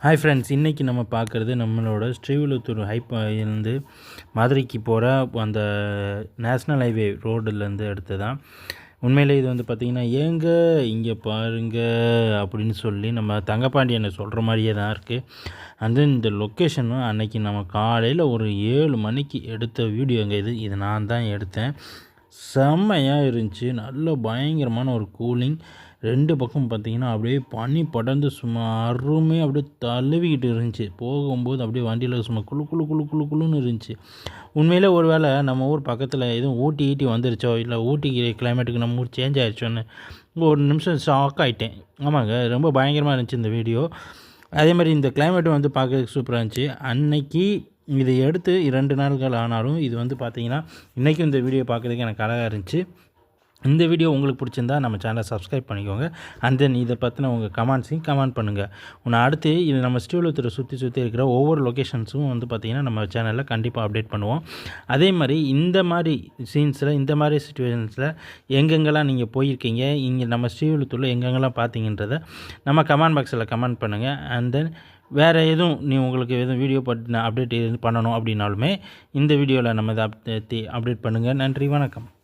Hi friends இன்றைக்கி நம்ம பார்க்குறது நம்மளோட ஸ்ரீவில்லுத்தூர் ஹைப் இருந்து மதுரைக்கு போகிற அந்த நேஷ்னல் ஹைவே ரோடுலேருந்து எடுத்து தான் உண்மையிலே இது வந்து பார்த்திங்கன்னா ஏங்க இங்கே பாருங்க அப்படின்னு சொல்லி நம்ம தங்கப்பாண்டியனை சொல்கிற மாதிரியே தான் இருக்குது அந்த இந்த லொக்கேஷனும் அன்னைக்கு நம்ம காலையில் ஒரு ஏழு மணிக்கு எடுத்த வீடியோங்க இது. இது நான் தான் எடுத்தேன். செம்மையாக இருந்துச்சு. நல்ல பயங்கரமான ஒரு கூலிங் ரெண்டு பக்கம் பார்த்திங்கன்னா அப்படியே பனி படர்ந்து சும்மா அருமையாக அப்படியே தழுவிக்கிட்டு இருந்துச்சு. போகும்போது அப்படியே வண்டியில் சும்மா குழு குழு குழு குழு குழுன்னு இருந்துச்சு. உண்மையிலே ஒரு வேளை நம்ம ஊர் பக்கத்தில் எதுவும் ஊட்டி ஈட்டி வந்துருச்சோ? இல்லை ஊட்டி கிளைமேட்டுக்கு நம்ம ஊர் சேஞ்ச் ஆகிடுச்சோன்னு ஒரு நிமிஷம் ஷாக் ஆகிட்டேன் ஆமாங்க ரொம்ப பயங்கரமாக இருந்துச்சு இந்த வீடியோ அதே மாதிரி இந்த கிளைமேட்டும் வந்து பார்க்கறதுக்கு சூப்பராக இருந்துச்சு. அன்னைக்கு இதை எடுத்து இரண்டு நாட்கள் ஆனாலும் இது வந்து பார்த்திங்கன்னா இன்றைக்கும் இந்த வீடியோ பார்க்குறதுக்கு எனக்கு அழகாக இருந்துச்சு. இந்த வீடியோ உங்களுக்கு பிடிச்சிருந்தா நம்ம சேனலை சப்ஸ்கிரைப் பண்ணிக்கோங்க. அண்ட் தென் இதை பற்றின உங்கள் கமெண்ட்ஸையும் கமெண்ட் பண்ணுங்கள் உன்னை அடுத்து இது நம்ம ஸ்ரீவிலத்தில் சுற்றி சுற்றி இருக்கிற ஒவ்வொரு லொக்கேஷன்ஸும் வந்து பார்த்திங்கன்னா நம்ம சேனலில் கண்டிப்பாக அப்டேட் பண்ணுவோம். அதே மாதிரி இந்த மாதிரி சீன்ஸில் இந்த மாதிரி சுச்சுவேஷன்ஸில் எங்கெங்கெல்லாம் நீங்கள் போயிருக்கீங்க இங்கே நம்ம ஸ்ரீவிலுத்தூரில் எங்கெங்கெல்லாம் பார்த்தீங்கன்றதை நம்ம கமெண்ட் பாக்ஸில் கமெண்ட் பண்ணுங்கள் அண்ட் தென் வேறு எதுவும் நீ உங்களுக்கு எதுவும் வீடியோ பற்றின அப்டேட் எதுவும் பண்ணணும் அப்படின்னாலுமே இந்த வீடியோவில் நம்ம இதை அப்டேட் அப்டேட் பண்ணுங்கள் நன்றி வணக்கம்.